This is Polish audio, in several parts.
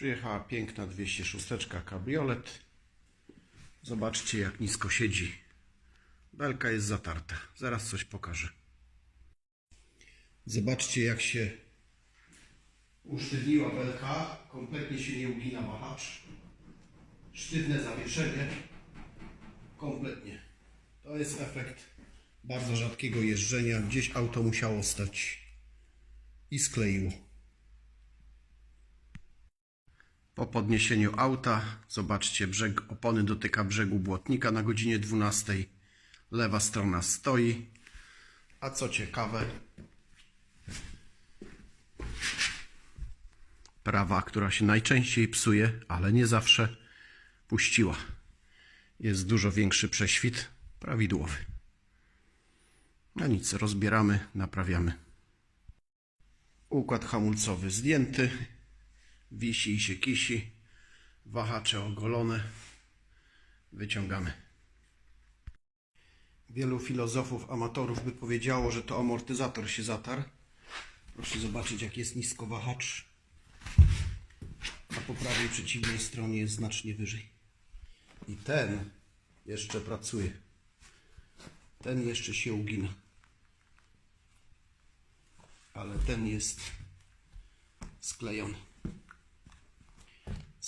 Przyjechała piękna 206 kabriolet. Zobaczcie jak nisko siedzi. Belka jest zatarta. Zaraz coś pokażę. Zobaczcie jak się usztywniła belka. Kompletnie się nie ugina wahacz. Sztywne zawieszenie. Kompletnie. To jest efekt bardzo rzadkiego jeżdżenia. Gdzieś auto musiało stać i skleiło. Po podniesieniu auta, zobaczcie, brzeg opony dotyka brzegu błotnika na godzinie 12. Lewa strona stoi. A co ciekawe, prawa, która się najczęściej psuje, ale nie zawsze, puściła. Jest dużo większy prześwit, prawidłowy. No nic, rozbieramy, naprawiamy. Układ hamulcowy zdjęty. Wisi i się kisi. Wahacze ogolone. Wyciągamy. Wielu filozofów, amatorów by powiedziało, że to amortyzator się zatarł. Proszę zobaczyć, jak jest nisko wahacz. A po prawej przeciwnej stronie jest znacznie wyżej. I ten jeszcze pracuje. Ten jeszcze się ugina. Ale ten jest sklejony.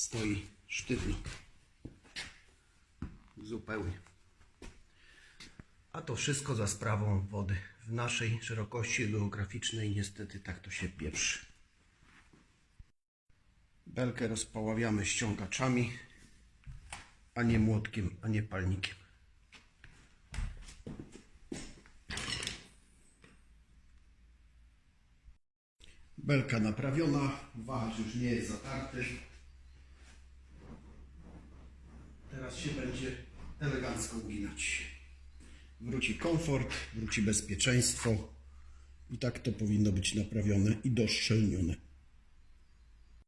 Stoi sztywno. Zupełnie. A to wszystko za sprawą wody. W naszej szerokości geograficznej niestety tak to się pieprzy. Belkę rozpaławiamy ściągaczami, a nie młotkiem, a nie palnikiem. Belka naprawiona, wahacz już nie jest zatarty. Teraz się będzie elegancko uginać. Wróci komfort, wróci bezpieczeństwo i tak to powinno być naprawione i doszczelnione.